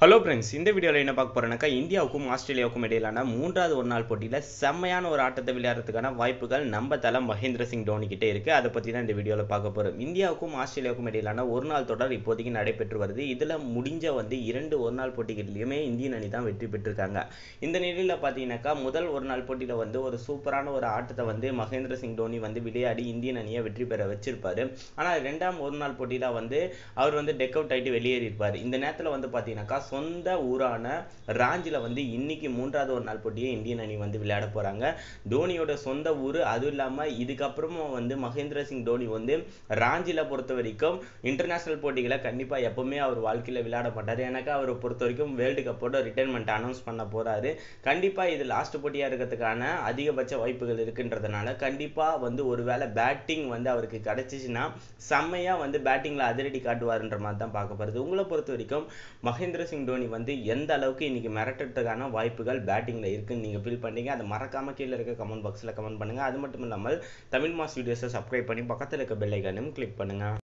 Hello friends இந்த வீடியோவில் என்ன பார்க்க போகிறேன்னாக்கா இந்தியாவுக்கும் ஆஸ்திரேலியாவுக்கும் இடையிலான மூன்றாவது ஒரு நாள் போட்டியில் செம்மையான ஒரு ஆட்டத்தை விளையாடுறதுக்கான வாய்ப்புகள் நம்ம தலை மகேந்திர சிங் டோனிக்கிட்டே கிட்டே இருக்குது அதை பற்றி தான் இந்த வீடியோவில் பார்க்க போகிறோம் இந்தியாவுக்கும் ஆஸ்திரேலியாவுக்கும் இடையிலான ஒரு நாள் தொடர் இப்போதைக்கு நடைபெற்று வருது. இதில் முடிஞ்ச வந்து இரண்டு ஒரு நாள் போட்டிகளிலுமே இந்தியன் அணி தான் வெற்றி பெற்றிருக்காங்க. இந்த நிலையில் பார்த்தீங்கன்னாக்கா முதல் ஒரு நாள் போட்டியில் வந்து ஒரு சூப்பரான ஒரு ஆட்டத்தை வந்து மகேந்திர சிங் டோனி வந்து விளையாடி இந்தியன் அணியை வெற்றி பெற வச்சிருப்பார். ஆனால் ரெண்டாம் ஒரு நாள் போட்டியில் வந்து அவர் வந்து டெக் அவுட் ஆகிட்டு வெளியேறியிருப்பார். இந்த நேரத்தில் வந்து பார்த்தீங்கன்னாக்கா சொந்த ஊரான ராஞ்சியில் வந்து இன்னைக்கு மூன்றாவது ஒரு நாள் போட்டியை இந்தியன் அணி வந்து விளையாட போகிறாங்க தோனியோட சொந்த ஊர் அதுவும் இல்லாமல் இதுக்கப்புறமும் வந்து மகேந்திர சிங் தோனி வந்து ராஞ்சியில் பொறுத்த வரைக்கும் இன்டர்நேஷ்னல் போட்டிகளை கண்டிப்பாக எப்பவுமே அவர் வாழ்க்கையில் விளையாட மாட்டார். எனக்கு அவரை பொறுத்த வரைக்கும் வேர்ல்டு கப்போட ரிட்டைர்மெண்ட் அனௌன்ஸ் பண்ண போகிறாரு கண்டிப்பாக இது லாஸ்ட் போட்டியாக இருக்கிறதுக்கான அதிகபட்ச வாய்ப்புகள் இருக்குன்றதுனால கண்டிப்பாக வந்து ஒருவேளை பேட்டிங் வந்து அவருக்கு கிடைச்சிச்சுன்னா செம்மையாக வந்து பேட்டிங்கில் அதிரடி காட்டுவாருன்ற மாதிரி தான் பார்க்க போகிறது உங்களை பொறுத்த வரைக்கும் மகேந்திர சிங் தோனி வந்து எந்த அளவுக்கு இன்னைக்கு மிரட்டுறதுக்கான வாய்ப்புகள் பேட்டிங்கில் இருக்குன்னு நீங்கள் ஃபீல் பண்ணீங்க அதை மறக்காமல் கீழே இருக்க கமெண்ட் பாக்ஸில் கமெண்ட் பண்ணுங்கள் அது மட்டும் இல்லாமல் தமிழ் மாஸ் வீடியோஸை சப்ஸ்கிரைப் பண்ணி பக்கத்தில் இருக்க பெல் ஐக்கானையும் கிளிக் பண்ணுங்கள்